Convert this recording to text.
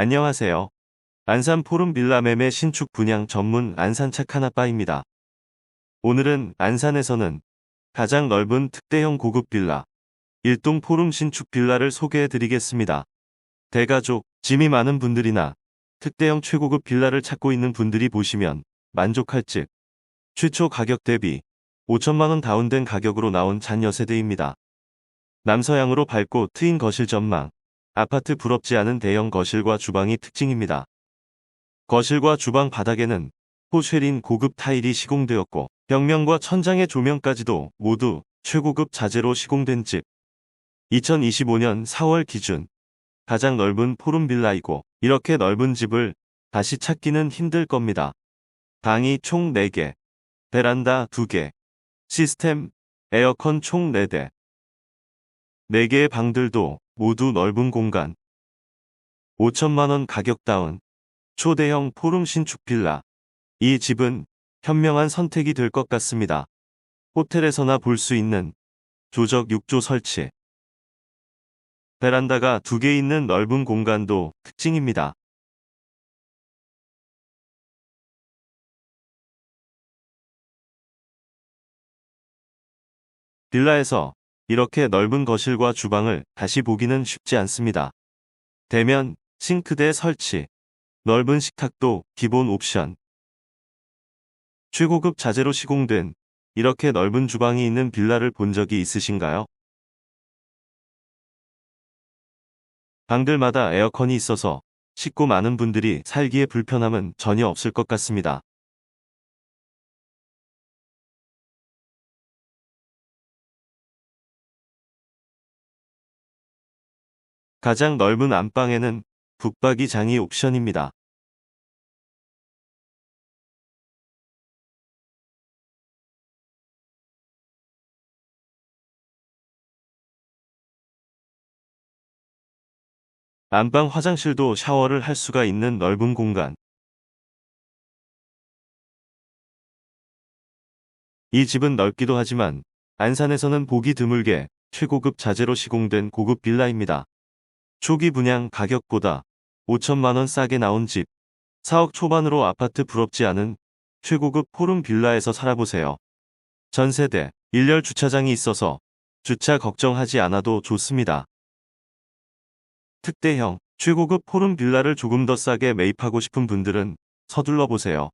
안녕하세요. 안산 포rum 빌라 매매 신축 분양 전문 안산 착하나바입니다. 오늘은 안산에서는 가장 넓은 특대형 고급 빌라, 일동 포rum 신축 빌라를 소개해 드리겠습니다. 대가족, 짐이 많은 분들이나 특대형 최고급 빌라를 찾고 있는 분들이 보시면 만족할 즉, 최초 가격 대비 5천만원 다운된 가격으로 나온 잔여 세대입니다. 남서향으로 밝고 트인 거실 전망, 아파트 부럽지 않은 대형 거실과 주방이 특징입니다. 거실과 주방 바닥에는 포쉐린 고급 타일이 시공되었고 벽면과 천장의 조명까지도 모두 최고급 자재로 시공된 집. 2025년 4월 기준 가장 넓은 포rum 빌라이고 이렇게 넓은 집을 다시 찾기는 힘들 겁니다. 방이 총 4개, 베란다 2개, 시스템, 에어컨 총 4대. 4개의 방들도 모두 넓은 공간. 5천만원 가격 다운. 초대형 포rum 신축 빌라. 이 집은 현명한 선택이 될 것 같습니다. 호텔에서나 볼 수 있는 조적 6조 설치. 베란다가 두 개 있는 넓은 공간도 특징입니다. 빌라에서 이렇게 넓은 거실과 주방을 다시 보기는 쉽지 않습니다. 대면, 싱크대 설치, 넓은 식탁도 기본 옵션. 최고급 자재로 시공된 이렇게 넓은 주방이 있는 빌라를 본 적이 있으신가요? 방들마다 에어컨이 있어서 식구 많은 분들이 살기에 불편함은 전혀 없을 것 같습니다. 가장 넓은 안방에는 북박이 장이 옵션입니다. 안방 화장실도 샤워를 할 수가 있는 넓은 공간. 이 집은 넓기도 하지만 안산에서는 보기 드물게 최고급 자재로 시공된 고급 빌라입니다. 초기 분양 가격보다 5천만원 싸게 나온 집. 4억 초반으로 아파트 부럽지 않은 최고급 포rum 빌라에서 살아보세요. 전세대, 일렬 주차장이 있어서 주차 걱정하지 않아도 좋습니다. 특대형, 최고급 포rum 빌라를 조금 더 싸게 매입하고 싶은 분들은 서둘러 보세요.